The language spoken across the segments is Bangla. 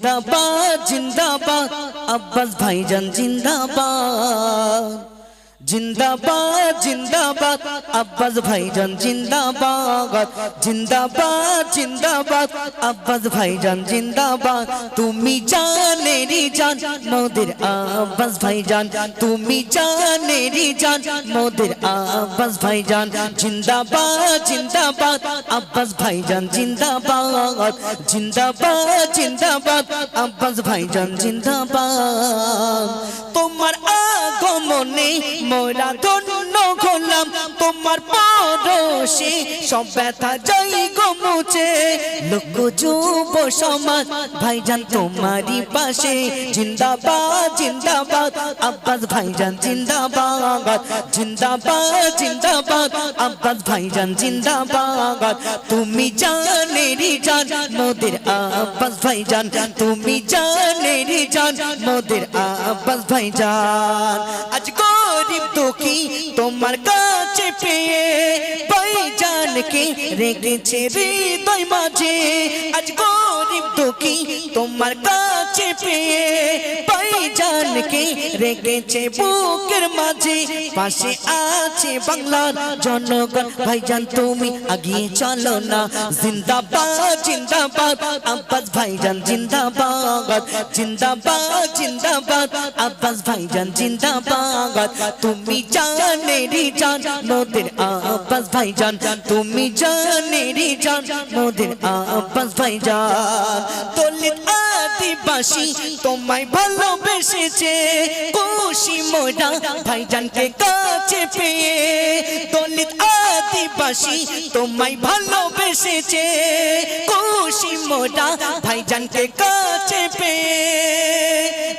জিন্দাবাদ জিন্দাবাদ আব্বাস ভাইজান জিন্দাবাদ জিন্দাবাদ জিন্দাবাদ। আব্বাস ভাইজান, জিন্দাবাদ। জিন্দাবাদ জিন্দাবাদ। আব্বাস ভাইজান, জিন্দাবাদ। তুমি জানেরি জান, মোদের আব্বাস ভাইজান। তুমি জানেরি জান, মোদের আব্বাস ভাইজান। জিন্দাবাদ জিন্দাবাদ। আব্বাস ভাইজান, জিন্দাবাদ। জিন্দাবাদ জিন্দাবাদ। আব্বাস ভাইজান, জিন্দাবাদ। তোমার আগমনে মোরা ধন্য হলাম। তোমার পরশে সব ব্যথা যাই গমুছে লোক যুব সমাজ, ভাইজান তোমারই পাশে। জিন্দাবাদ জিন্দাবাদ, আব্বাস ভাইজান জিন্দাবাদ। জিন্দাবাদ জিন্দাবাদ, আব্বাস ভাইজান জিন্দাবাদ। তুমি জানেরি জান, মোদের আব্বাস ভাইজান। তুমি জানেরি জান, মোদের আব্বাস ভাইজান। আজ গরিব দুঃখী, তোমার কাছে পেয়ে ভাইজানকে রেখেছে হৃদয় মাঝে। আজ গরিব দুঃখী তোমার কাছে পেয়ে ভাইজানকে রেখেছে বুকের মাঝে পাশে আছে বাংলার জনগণ ভাইজান তুমি আগিয়ে চলো না জিন্দাবাদ জিন্দাবাদ আব্বাস ভাইজান জিন্দাবাদ জিন্দাবাদ জিন্দাবাদ আব্বাস ভাইজান জিন্দাবাদ তুমি জানেরি জান মোদের আব্বাস ভাইজান তুমি জানেরি জান মোদের আব্বাস ভাইজান দলিত আদিবাসী তোমায় ভালোবেসেছে খুশি মোরা ভাইজানকে কাছে পেয়ে। দলিত আদিবাসী, তোমায় ভালোবেসেছে। খুশি মোরা ভাইজানকে কাছে পেয়ে,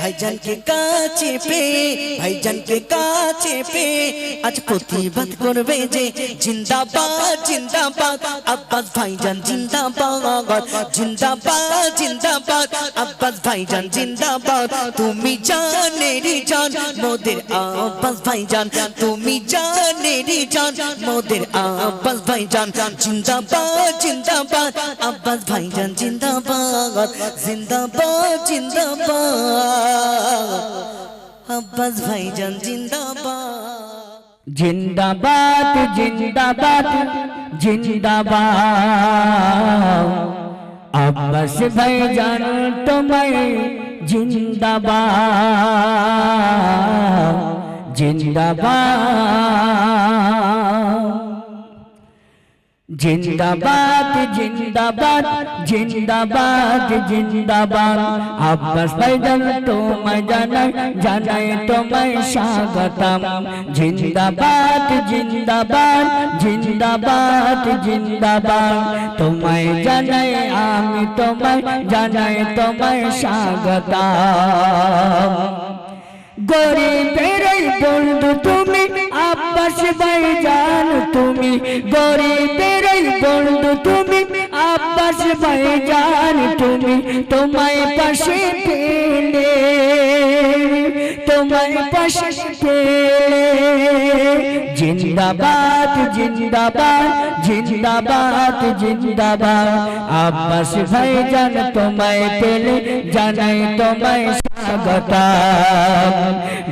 ভাইজানকে কাছে পেয়ে, ভাইজানকে কাছে পেয়ে। আজ প্রতিবাদ করবে যে জিন্দাবাদ জিন্দাবাদ। আব্বাস ভাইজান জিন্দাবাদ জিন্দাবাদ জিন্দাবাদ। আব্বাস ভাইজান জিন্দাবাদ, তুমি জানেরি জান, মোদের আব্বাস ভাইজান, তুমি জানেরি জান, মোদের আব্বাস ভাইজান জিন্দাবাদ জিন্দাবাদ আব্বাস ভাইজান জিন্দাবাদ জিন্দাবাদ জিন্দাবাদ আব্বাস ভাইজান জিন্দাবাদ জিন্দাবাদ জিন্দাবাদ জিন্দাবাদ আব্বাস ভাই জান তোমায় জিন্দাবাদ জিন্দাবাদ জিন্দাবাদ জিন্দাবাদ জিন্দাবাদ জিন্দাবাদ আব্বাস ভাইজান তোমায় জানাই জানাই তোমায় স্বাগতম জিন্দাবাদ জিন্দাবাদ জিন্দাবাদ জিন্দাবাদ তোমায় জানাই আমি তোমায় জানাই তোমায় স্বাগতম গরিবের এই বন্ধু তুমি আব্বাস ভাইজান তুমি গরিবের বন্ধু তুমি, আব্বাস ভাইজান তুমি, তোমায় পাশে পেলে তোমায় পাশে পেলে জিন্দাবাদ জিন্দাবাদ জিন্দাবাদ জিন্দাবাদ। আব্বাস ভাইজান তোমায় পেলে, জানাই তোমায় স্বাগতম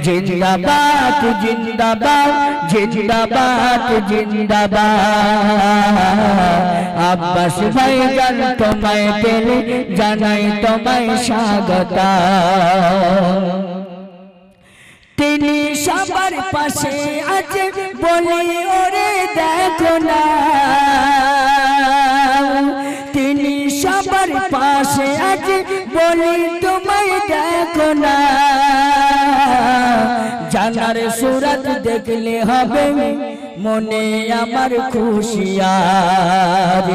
জিন্দাবাদ জিন্দাবাদ জিন্দাবাদ জিন্দাবাদ আব্বাস ভাইজান তোমায় পেলে জানাই তোমায় স্বাগতম তিনি সবার পাশে আছে ওরে দেখো দেখলে হবে মনে আমার খুশিয়ার।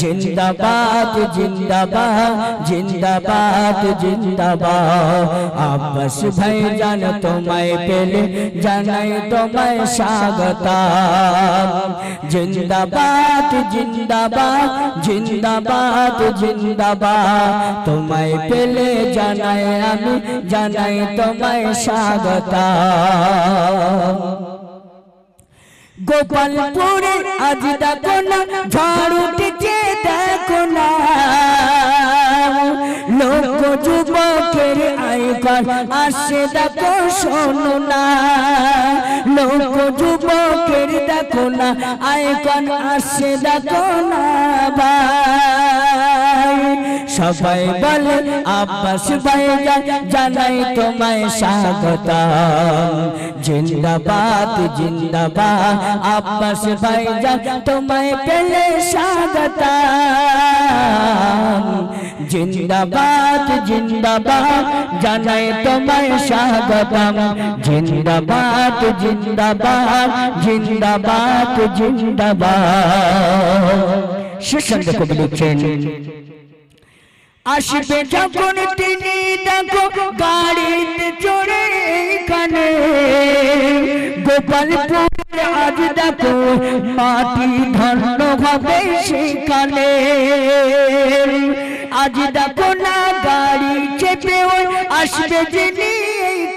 জিন্দাবাদ জিন্দাবাদ জিন্দাবাদ জিন্দাবাদ। আব্বাস ভাই জান তোমায় পেলে জানাই তোমায় স্বাগত জিন্দাবাদ জিন্দাবাদ জিন্দাবাদ জিন্দাবাদ। তোমায় পেলে জানাই আমি, জানাই তোমায় স্বাগত গোপালপুরে আজ দেখো না, ঝড় উঠেছে দেখো না। লোক যুবকের আইকন আসে দেখো, শোনো না। লোক যুবকের দেখো না আইকন আসে দেখো না ভাই সবাই বলে, আব্বাস ভাই জানাই তোমায় স্বাগত জিন্দাবাদ জিন্দাবাদ, আব্বাস ভাই তোমায় পেলে স্বাগত জিন্দাবাদ জিন্দাবাদ, জানাই তোমায় স্বাগতম। জিন্দাবাদ জিন্দাবাদ জিন্দাবাদ জিন্দাবাদ। সুসঙ্গ কবি লিখছেন আসবে যখন তিনি দেখো গাড়িতে চড়ে এখানে গোপালপুর আজ দেখো মাটি ধন্য হবে সেখানে আজ দেখো না গাড়ি চেপে ওই আসবে যিনি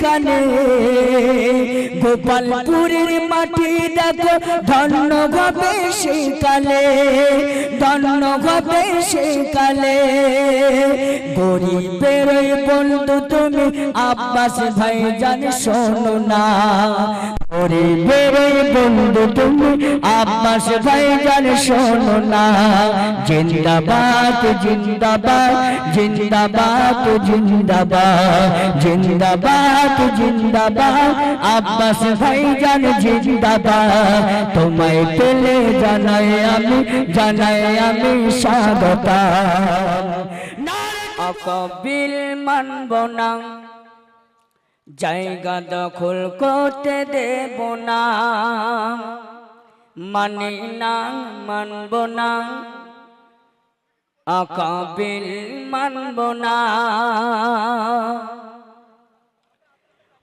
এইখানে গোপালপুরের মাটি দেখো, ধন্য হবে সেকালে ধন্য হবে সেকালে গরিবের বন্ধু তুমি, আব্বাস ভাই জান শোনো না। গরিবের ওই বন্ধু তুমি আব্বাস ভাই জান শোনো না। জিন্দাবাদ জিন্দাবাদ জিন্দাবাদ জিন্দাবাদ জিন্দাবাদ জিন্দাবাদ, আব্বাস ভাই জান জিন্দাবাদ। তোমায় পেলে জানাই আমি জানাই আমি স্বাগত অকবিল মানব না জায়গা দখল করতে দেব না। মানি না মানব না। আকাবিল মানব না।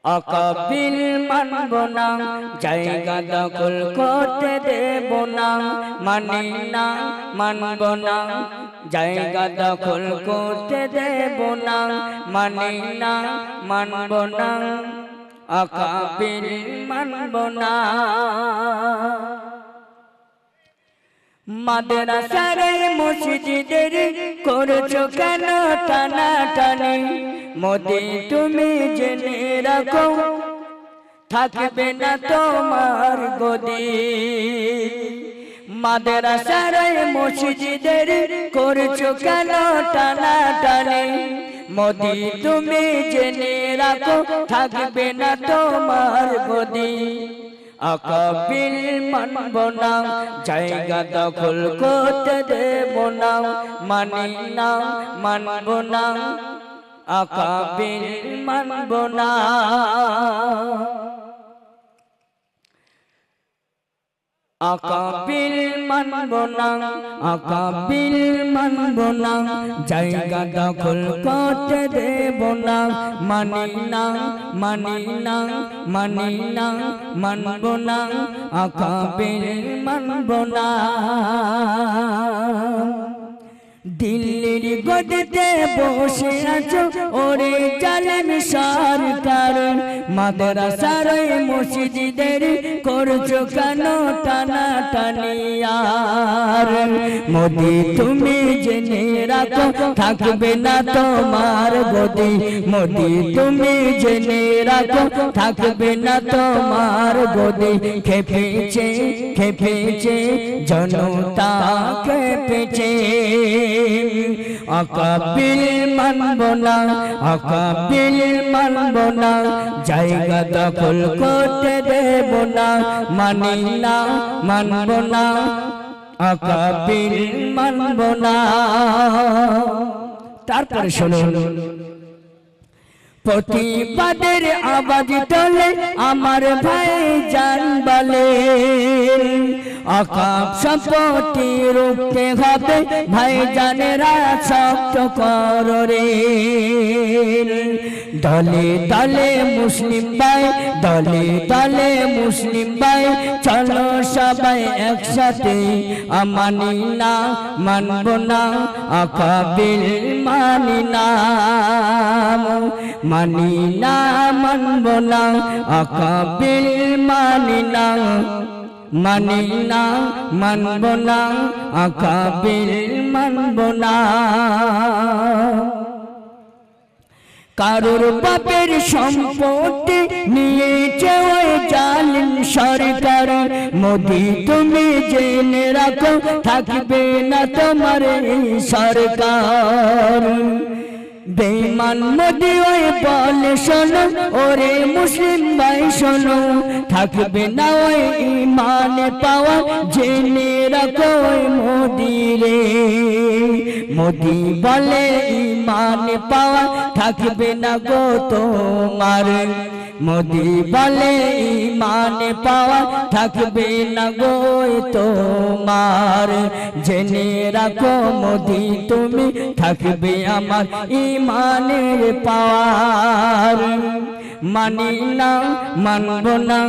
অকবিল মানব না জায়গা দখল করতে দেব না মানি না, মানব না জায়গা দখল করতে দেব না মানি না, মানব না অকবিল মানব না মাদ্রাসার মসজিদের করছ কেন টানা টানি মোদি, তুমি জেনে রাখো, থাকবে না তোমার গদি। মাদ্রাসার মসজিদের করছ কেন টানা টানি মোদি, তুমি জেনে রাখো, থাকবে না তোমার গদি। আকাবিল মানব না জায়গা দখল করতে দেব না মানি না মানব না আকাবিল মানব না আকাবিল মানব না, আকাবিল মানব না, জায়গা দখল করতে দেব না, মানি না মানি না মানি না, মানব না, আকাবিল মানব না। দিল্লির গদিতে বসে আছো ওরে জালেম সরকার। মাদ্রাসার মসজিদের করছ কেন টানা টানিয়ার মোদি, তুমি জেনে রাখো, থাকবে না তোমার গদি। মোদি, তুমি জেনে রাখো, থাকবে না তোমার গদি। খেপেছে খেপেছে, জনতা খেপেছে। আকাবিল মানব না আকাবিল মানব না, জায়গা দখল করতে দেব না। মানি না, মানব না আকাবিল মানব না। তারপরে শুনুন প্রতিবাদের আওয়াজ তোলে, আমার ভাই জান বলে। আকাপ সম্পত্তি রুখতে হবে ভাই জানেরা শক্ত কর রে। দলে দলে মুসলিম ভাই, দলে দলে মুসলিম ভাই, চলো সবাই একসাথে। আমানি না, মানব না আকাবিল মানি না। মানি না মানব না আকাবিল মানি না মানি না মানব না আকাবিল মানব না। কারোর বাপের সম্পত্তি নিয়েছে ওই জালিম সরকার। মোদি, তুমি জেনে রাখো, থাকবে না তোমার সরকার। বেমান মোদি, ওই বলে শোনো, ওরে মুসলিম ভাই শোনো। থাকবে না ওই ইমানে পাওয়া, জেনে রাখো ওই মোদি রে। মোদি বলে ইমানে পাওয়া, থাকবে না গো তোমার। মোদি বলে, ইমানে পাওয়া থাকবে না গো তোমার। জেনে রাখো মোদি, তুমি থাকবে আমার ইমানের পাওয়ার। মানি না, মানব না,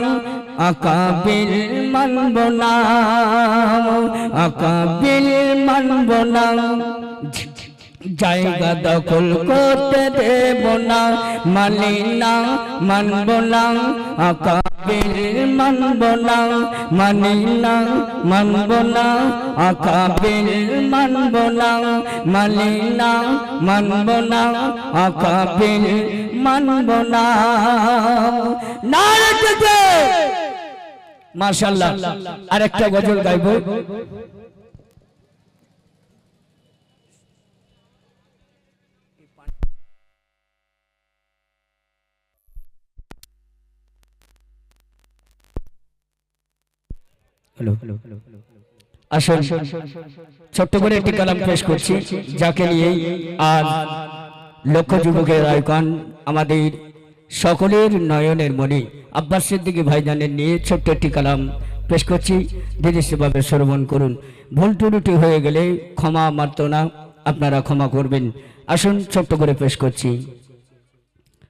আকাবিল মানব না, আকাবিল মানব না। জায়গা দখল করতে দেব না, মানি না, মানব না আকাবিল মানব না, মানি না, মানব না আকাবিল মানব না, মানি না, মানব না আকাবিল মানব না। নারকতে মাশাআল্লাহ, আরেকটা গজল গাইবো। আসুন ছোট্ট করে একটি কালাম পেশ করছি, যাকে নিয়ে আর লক্ষ যুবকের আয়কন আমাদের সকলের নয়নের মনে। আব্বাস সিদ্দিকী ভাইজানের নিয়ে ছোট্ট একটি কালাম পেশ করছি। সেভাবে শ্রবণ করুন। ভুল টুরুটি হয়ে গেলে ক্ষমা মারত না আপনারা ক্ষমা করবেন। আসুন ছোট্ট করে পেশ করছি।